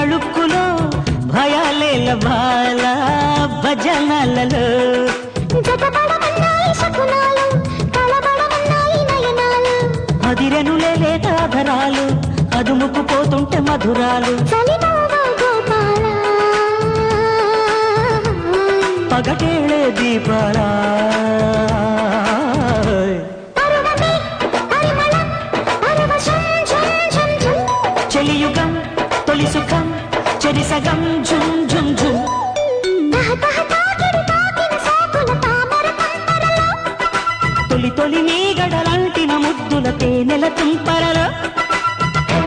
తళుక్కులో భయాలేల బాల భజనలలో. అదిరెనులే లేదాధరాలు అదుముకుపోతుంటే మధురాలు. పగటేళే దీపాల. చెలియుగం తొలిసుక సరిసగం ఝుమ్ ఝుమ్ ఝుమ్ తొలి తొలి మేగడలంటిన ముద్దు